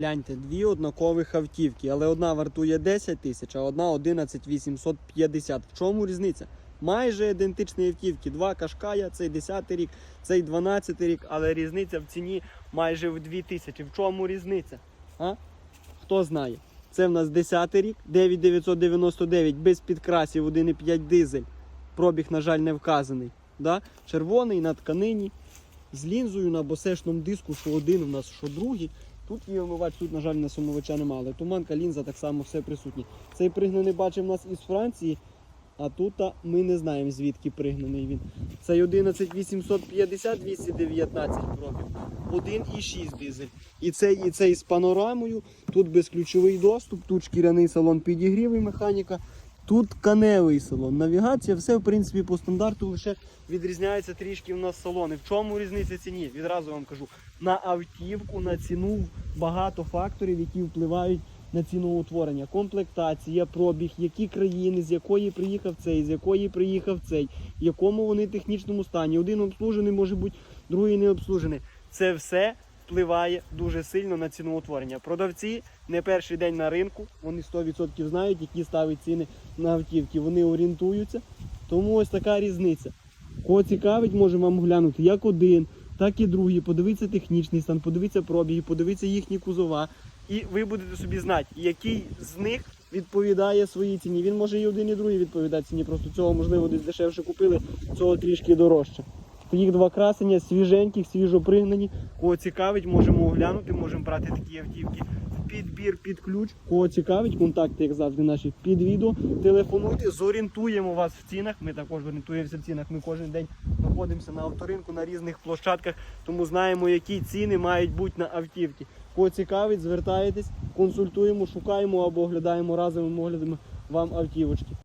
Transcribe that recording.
Гляньте, дві однакових автівки, але одна вартує 10 тисяч, а одна 11 850. В чому різниця? Майже ідентичні автівки. Два кашкая, цей 10 рік, цей 12 рік, але різниця в ціні майже в 2 тисячі. В чому різниця? А? Хто знає? Це в нас 10 рік, 9999 без підкрасів, 1,5 дизель. Пробіг, на жаль, не вказаний. Да? Червоний на тканині, з лінзою на босешному диску, що один у нас, що другий. Тут є омивач, тут, на жаль, на сумовича немає, але туманка, лінза так само все присутні. Цей пригнаний бачимо нас із Франції, а тут ми не знаємо звідки пригнаний він. Цей 11850 219 пробіг. 1,6 дизель. І цей, і цей з панорамою. Тут безключовий доступ, тут шкіряний салон підігрів і механіка. Тут каневий салон. Навігація, все в принципі по стандарту лише відрізняється трішки в нас салони. В чому різниця ціні? Відразу вам кажу. На автівку, на ціну багато факторів, які впливають на ціноутворення. Комплектація, пробіг, які країни, з якої приїхав цей, з якої приїхав цей, в якому вони технічному стані. Один обслужений може бути, другий не обслужений. Це все впливає дуже сильно на ціноутворення. Продавці не перший день на ринку, вони 100% знають, які ставить ціни на автівки. Вони орієнтуються. Тому ось така різниця. Кого цікавить, можемо вам глянути як один, так і другий. Подивитися технічний стан, подивитися пробіги, подивитися їхні кузова. І ви будете собі знати, який з них відповідає своїй ціні. Він може і один, і другий відповідати ціні. Просто цього можливо десь дешевше купили, цього трішки дорожче. Їх два красення, свіженьких, свіжо пригнані. Кого цікавить, можемо оглянути, можемо брати такі автівки в підбір під ключ. Кого цікавить, контакти, як завжди, наші під відео. Телефонуйте, зорієнтуємо вас в цінах. Ми також орієнтуємося в цінах. Ми кожен день знаходимося на авторинку на різних площадках, тому знаємо, які ціни мають бути на автівки. Кого цікавить, звертайтесь, консультуємо, шукаємо або оглядаємо разовими оглядами вам автівочки.